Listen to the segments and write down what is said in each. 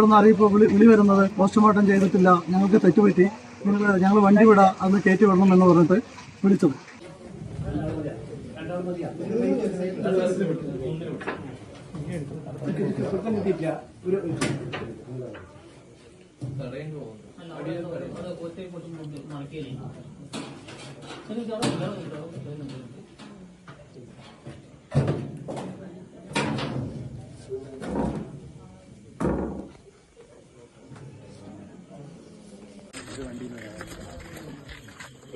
ഇവിടുന്ന് അറിയിപ്പ് വിളി വിളി വരുന്നത് പോസ്റ്റ്മോർട്ടം ചെയ്തിട്ടില്ല ഞങ്ങൾക്ക് തെറ്റുപറ്റി ഞങ്ങൾ വണ്ടി വിട അന്ന് കയറ്റി വിടണം എന്ന് പറഞ്ഞിട്ട് വിളിച്ചത് ഒരു വണ്ടിയിൽ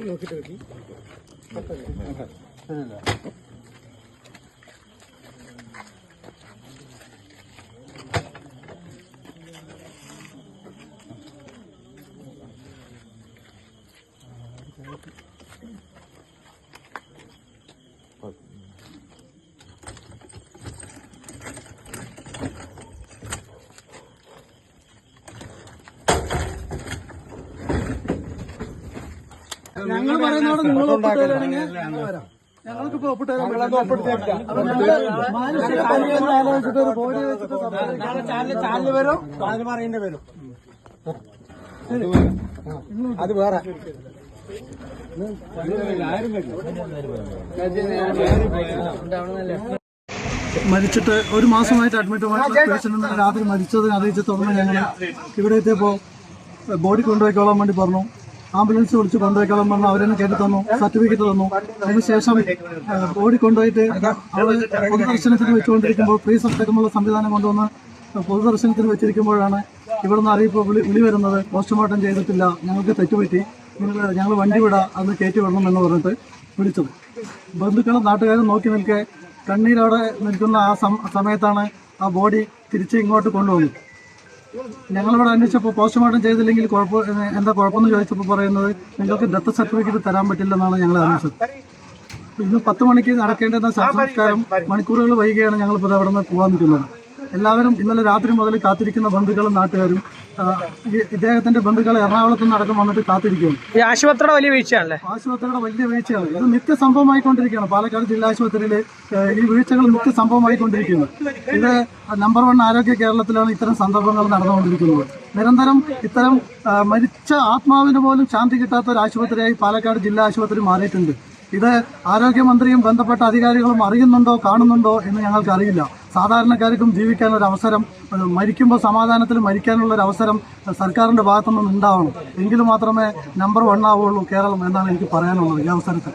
നോക്കിട്ട് നോക്കി Thank you. ഞങ്ങൾ പറയുന്നതോടെ നിങ്ങൾ ഒപ്പിട്ട് വരാം. ഞങ്ങൾക്ക് ഇപ്പൊ ഒപ്പിട്ട് ആലോചിച്ചിട്ട് ഒരു ബോഡി വെച്ചിട്ട് വരും. ചാനൽ വരും. അത് വേറെ. മരിച്ചിട്ട് ഒരു മാസമായിട്ട് അഡ്മിറ്റ് പേഷ്യന്റ് രാത്രി മരിച്ചതിന് അറിയിച്ച് തുടർന്ന് ഞങ്ങൾ ഇവിടെ എത്തിയപ്പോൾ ബോഡി കൊണ്ടുപോയിക്കോളാൻ വേണ്ടി പറഞ്ഞു. ആംബുലൻസ് വിളിച്ച് കൊണ്ടുപോയിക്കോളാൻ പറഞ്ഞു. അവരെന്നെ കേട്ടി തന്നു സർട്ടിഫിക്കറ്റ് തന്നു. അതിനുശേഷം ബോഡി കൊണ്ടുപോയിട്ട് അവൾ പൊതുദർശനത്തിന് വെച്ചുകൊണ്ടിരിക്കുമ്പോൾ ഫ്രീ അടക്കമുള്ള സംവിധാനം കൊണ്ടുവന്ന് പൊതുദർശനത്തിന് വെച്ചിരിക്കുമ്പോഴാണ് ഇവിടുന്ന് അറിയിപ്പ് വിളി വിളി വരുന്നത്. പോസ്റ്റ്മോർട്ടം ചെയ്തിട്ടില്ല. ഞങ്ങൾക്ക് തെറ്റുപറ്റി. ഞങ്ങൾ വണ്ടി വിടാം അന്ന് കയറ്റി വിടണം എന്ന് പറഞ്ഞിട്ട് വിളിച്ചത്. ബന്ധുക്കളും നാട്ടുകാരും നോക്കി നിൽക്കെ കണ്ണീരോടെ നിൽക്കുന്ന ആ സമയത്താണ് ആ ബോഡി തിരിച്ച് ഇങ്ങോട്ട് കൊണ്ടുവന്നത്. ഞങ്ങളിവിടെ അന്വേഷിച്ചപ്പോൾ പോസ്റ്റ്മോർട്ടം ചെയ്തില്ലെങ്കിൽ കുഴപ്പം എന്താ കുഴപ്പമെന്ന് ചോദിച്ചപ്പോൾ പറയുന്നത് നിങ്ങൾക്ക് ഡെത്ത് സർട്ടിഫിക്കറ്റ് തരാൻ പറ്റില്ലെന്നാണ് ഞങ്ങൾ അറിയിച്ചത് ഇന്ന് പത്ത് മണിക്ക് നടക്കേണ്ടുന്ന സംസ്കാരം മണിക്കൂറുകൾ വൈകിയാണ് ഞങ്ങളിപ്പോൾ അവിടെ നിന്ന് പോകാൻ നിൽക്കുന്നത്. എല്ലാവരും ഇന്നലെ രാത്രി മുതൽ കാത്തിരിക്കുന്ന ബന്ധുക്കളും നാട്ടുകാരും ഇദ്ദേഹത്തിന്റെ ബന്ധുക്കൾ എറണാകുളത്ത് നിന്ന് അടക്കം വന്നിട്ട് കാത്തിരിക്കുകയാണ്. ഈ ആശുപത്രിയുടെ വലിയ വീഴ്ചയാണല്ലേ? ആശുപത്രിയുടെ വലിയ വീഴ്ചയാണ്. ഇത് നിത്യ സംഭവമായിക്കൊണ്ടിരിക്കുകയാണ് പാലക്കാട് ജില്ലാ ആശുപത്രിയിൽ ഈ വീഴ്ചകൾ നിത്യ സംഭവമായിക്കൊണ്ടിരിക്കുന്നു ഇത് നമ്പർ വൺ ആരോഗ്യ കേരളത്തിലാണ് ഇത്തരം സന്ദർഭങ്ങൾ നടന്നുകൊണ്ടിരിക്കുന്നത്. നിരന്തരം ഇത്തരം മരിച്ച ആത്മാവിന് പോലും ശാന്തി കിട്ടാത്ത ഒരു ആശുപത്രിയായി പാലക്കാട് ജില്ലാ ആശുപത്രി മാറിയിട്ടുണ്ട്. ഇത് ആരോഗ്യമന്ത്രിയും ബന്ധപ്പെട്ട അധികാരികളും അറിയുന്നുണ്ടോ കാണുന്നുണ്ടോ എന്ന് ഞങ്ങൾക്കറിയില്ല. സാധാരണക്കാർക്കും ജീവിക്കാൻ ഒരു അവസരം മരിക്കുമ്പോൾ സമാധാനത്തിൽ മരിക്കാനുള്ള ഒരു അവസരം സർക്കാരിന്റെ ഭാഗത്തുനിന്ന് ഉണ്ടാവണം എങ്കിൽ മാത്രമേ നമ്പർ വൺ ആവുള്ളൂ കേരളം എന്നാണ് എനിക്ക് പറയാനുള്ളത് ഈ അവസരത്തിൽ.